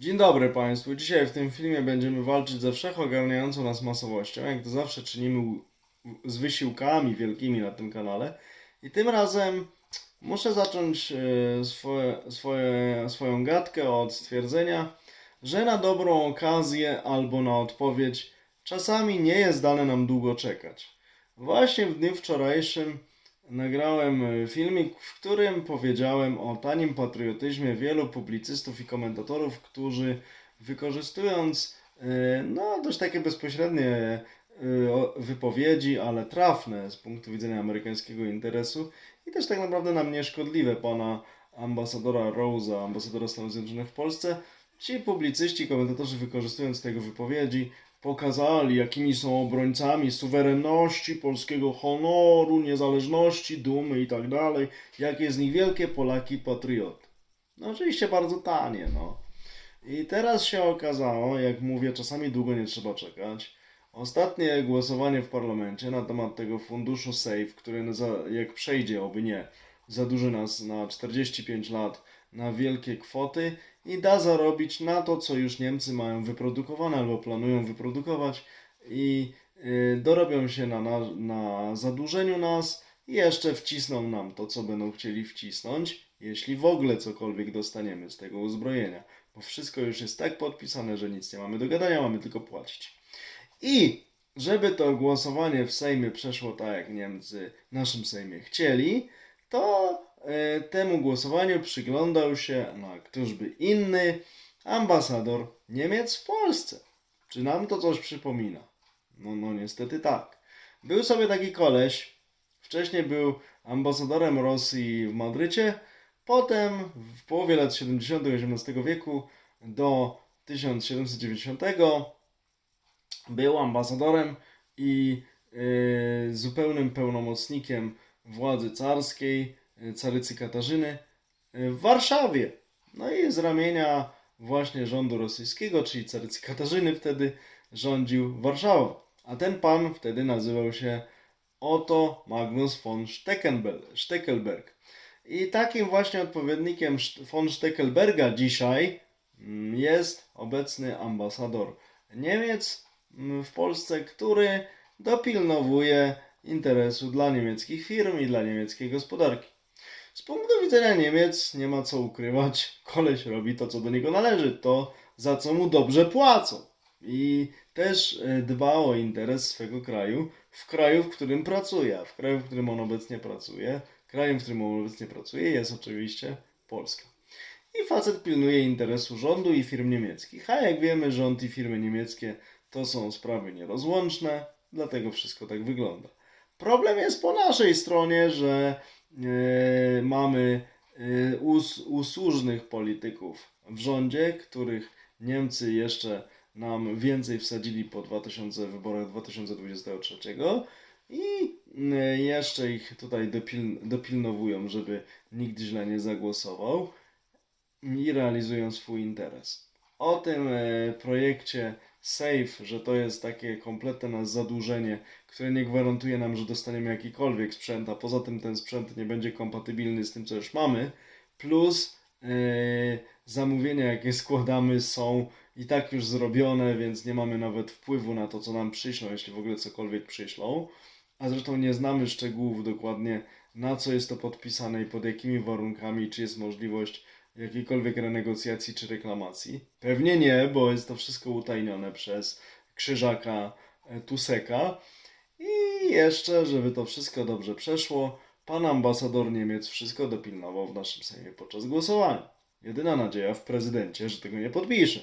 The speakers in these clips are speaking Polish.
Dzień dobry Państwu. Dzisiaj w tym filmie będziemy walczyć ze wszechogarniającą nas masowością, jak to zawsze czynimy z wysiłkami wielkimi na tym kanale. I tym razem muszę zacząć e, swoje, swoje, swoją gadkę od stwierdzenia, że na dobrą okazję albo na odpowiedź czasami nie jest dane nam długo czekać. Właśnie w dniu wczorajszym nagrałem e, filmik, w którym powiedziałem o tanim patriotyzmie wielu publicystów i komentatorów, którzy wykorzystując e, no, dość takie bezpośrednie e, wypowiedzi, ale trafne z punktu widzenia amerykańskiego interesu i też tak naprawdę nam nieszkodliwe pana ambasadora Rose'a, ambasadora Stanów Zjednoczonych w Polsce, ci publicyści, komentatorzy wykorzystując tego wypowiedzi, pokazali, jakimi są obrońcami suwerenności, polskiego honoru, niezależności, dumy i tak dalej, jakie z nich wielkie Polaki patrioty. No oczywiście bardzo tanie, no. I teraz się okazało, jak mówię, czasami długo nie trzeba czekać. Ostatnie głosowanie w parlamencie na temat tego funduszu SAFE, który za, jak przejdzie, oby nie, zadłuży nas na 45 lat na wielkie kwoty i da zarobić na to, co już Niemcy mają wyprodukowane albo planują wyprodukować i y, dorobią się na, na, na zadłużeniu nas i jeszcze wcisną nam to, co będą chcieli wcisnąć, jeśli w ogóle cokolwiek dostaniemy z tego uzbrojenia, bo wszystko już jest tak podpisane, że nic nie mamy do gadania, mamy tylko płacić. I żeby to głosowanie w Sejmie przeszło tak, jak Niemcy w naszym Sejmie chcieli, to temu głosowaniu przyglądał się, no a któż by inny, ambasador Niemiec w Polsce. Czy nam to coś przypomina? No, no niestety tak. Był sobie taki koleś, wcześniej był ambasadorem Rosji w Madrycie, potem w połowie lat 70. XVIII wieku do 1790 był ambasadorem i y, zupełnym pełnomocnikiem władzy carskiej, carycy Katarzyny y, w Warszawie. No i z ramienia właśnie rządu rosyjskiego, czyli carycy Katarzyny wtedy rządził Warszawą. A ten pan wtedy nazywał się Otto Magnus von Steckelberg. I takim właśnie odpowiednikiem von Steckelberga dzisiaj mm, jest obecny ambasador Niemiec mm, w Polsce, który dopilnowuje interesu dla niemieckich firm i dla niemieckiej gospodarki. Z punktu widzenia Niemiec nie ma co ukrywać. Koleś robi to, co do niego należy, to za co mu dobrze płacą. I też e, dba o interes swego kraju w kraju, w którym pracuje. A w kraju, w którym on obecnie pracuje, krajem, w którym on obecnie pracuje, jest oczywiście Polska. I facet pilnuje interesu rządu i firm niemieckich. A jak wiemy, rząd i firmy niemieckie to są sprawy nierozłączne, dlatego wszystko tak wygląda. Problem jest po naszej stronie, że mamy e, us, usłużnych polityków w rządzie, których Niemcy jeszcze nam więcej wsadzili po 2000 wyborach 2023 i e, jeszcze ich tutaj dopil, dopilnowują, żeby nikt źle nie zagłosował i realizują swój interes. O tym e, projekcie SAFE, że to jest takie kompletne nas zadłużenie, które nie gwarantuje nam, że dostaniemy jakikolwiek sprzęt, a poza tym ten sprzęt nie będzie kompatybilny z tym, co już mamy, plus e, zamówienia, jakie składamy, są i tak już zrobione, więc nie mamy nawet wpływu na to, co nam przyślą, jeśli w ogóle cokolwiek przyślą. A zresztą nie znamy szczegółów dokładnie, na co jest to podpisane i pod jakimi warunkami, czy jest możliwość jakiejkolwiek renegocjacji czy reklamacji. Pewnie nie, bo jest to wszystko utajnione przez krzyżaka e, Tuseka. I jeszcze, żeby to wszystko dobrze przeszło, pan ambasador Niemiec wszystko dopilnował w naszym Sejmie podczas głosowania. Jedyna nadzieja w prezydencie, że tego nie podpisze.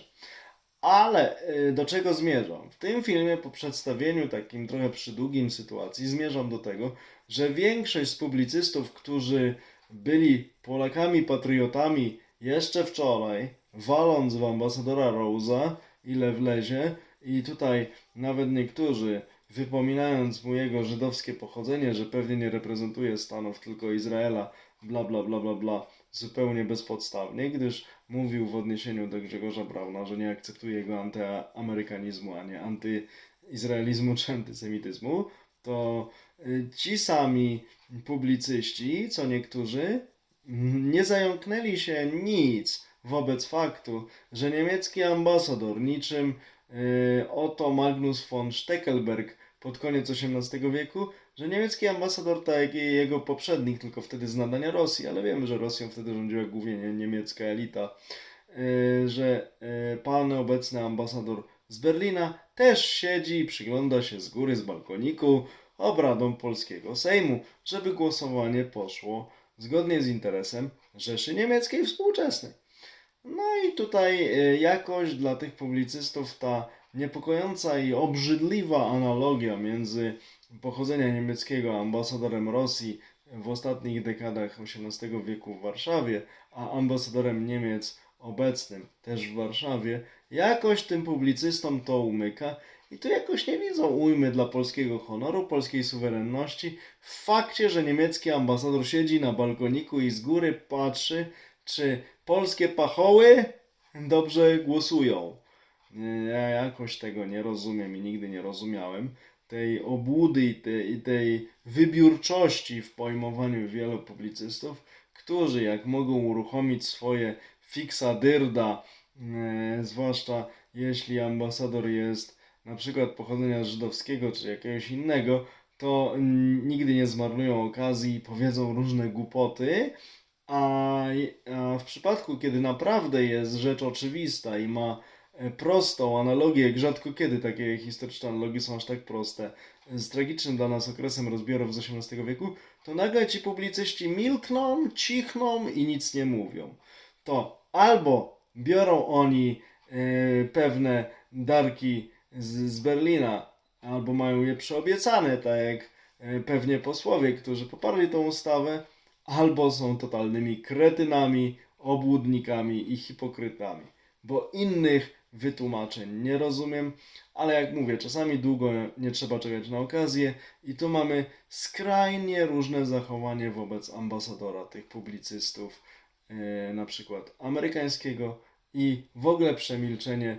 Ale y, do czego zmierzam? W tym filmie, po przedstawieniu takim trochę przydługim sytuacji, zmierzam do tego, że większość z publicystów, którzy byli Polakami patriotami jeszcze wczoraj, waląc w ambasadora Rose'a, ile wlezie, i tutaj nawet niektórzy wypominając mu jego żydowskie pochodzenie, że pewnie nie reprezentuje Stanów, tylko Izraela, bla bla bla bla bla, zupełnie bezpodstawnie, gdyż mówił w odniesieniu do Grzegorza Brauna, że nie akceptuje jego antyamerykanizmu, a nie antyizraelizmu czy antysemityzmu, to y, ci sami publicyści, co niektórzy, nie zająknęli się nic wobec faktu, że niemiecki ambasador niczym yy, Otto Magnus von Steckelberg pod koniec XVIII wieku, że niemiecki ambasador, tak jak jego poprzednik, tylko wtedy z nadania Rosji, ale wiemy, że Rosją wtedy rządziła głównie nie- niemiecka elita, yy, że yy, pan obecny ambasador z Berlina też siedzi i przygląda się z góry, z balkoniku obradom polskiego Sejmu, żeby głosowanie poszło zgodnie z interesem Rzeszy Niemieckiej współczesnej. No i tutaj y, jakoś dla tych publicystów ta niepokojąca i obrzydliwa analogia między pochodzenia niemieckiego ambasadorem Rosji w ostatnich dekadach XVIII wieku w Warszawie, a ambasadorem Niemiec obecnym też w Warszawie, jakoś tym publicystom to umyka i tu jakoś nie widzą ujmy dla polskiego honoru, polskiej suwerenności w fakcie, że niemiecki ambasador siedzi na balkoniku i z góry patrzy, czy polskie pachoły dobrze głosują. Ja jakoś tego nie rozumiem i nigdy nie rozumiałem. Tej obłudy i tej, i tej wybiórczości w pojmowaniu wielu publicystów, którzy jak mogą uruchomić swoje fixa dyrda, e, zwłaszcza jeśli ambasador jest na przykład pochodzenia żydowskiego czy jakiegoś innego, to nigdy nie zmarnują okazji i powiedzą różne głupoty, a, a w przypadku, kiedy naprawdę jest rzecz oczywista i ma e, prostą analogię, jak rzadko kiedy takie historyczne analogie są aż tak proste, z tragicznym dla nas okresem rozbiorów z XVIII wieku, to nagle ci publicyści milkną, cichną i nic nie mówią. To albo biorą oni e, pewne darki z, z Berlina, albo mają je przyobiecane, tak jak e, pewnie posłowie, którzy poparli tą ustawę, albo są totalnymi kretynami, obłudnikami i hipokrytami, bo innych wytłumaczeń nie rozumiem, ale jak mówię, czasami długo nie trzeba czekać na okazję i tu mamy skrajnie różne zachowanie wobec ambasadora tych publicystów, e, na przykład amerykańskiego i w ogóle przemilczenie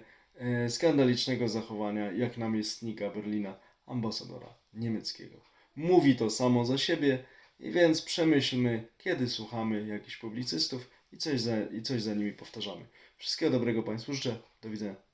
skandalicznego zachowania jak namiestnika Berlina, ambasadora niemieckiego. Mówi to samo za siebie, i więc przemyślmy, kiedy słuchamy jakichś publicystów i coś za, i coś za nimi powtarzamy. Wszystkiego dobrego Państwu życzę. Do widzenia.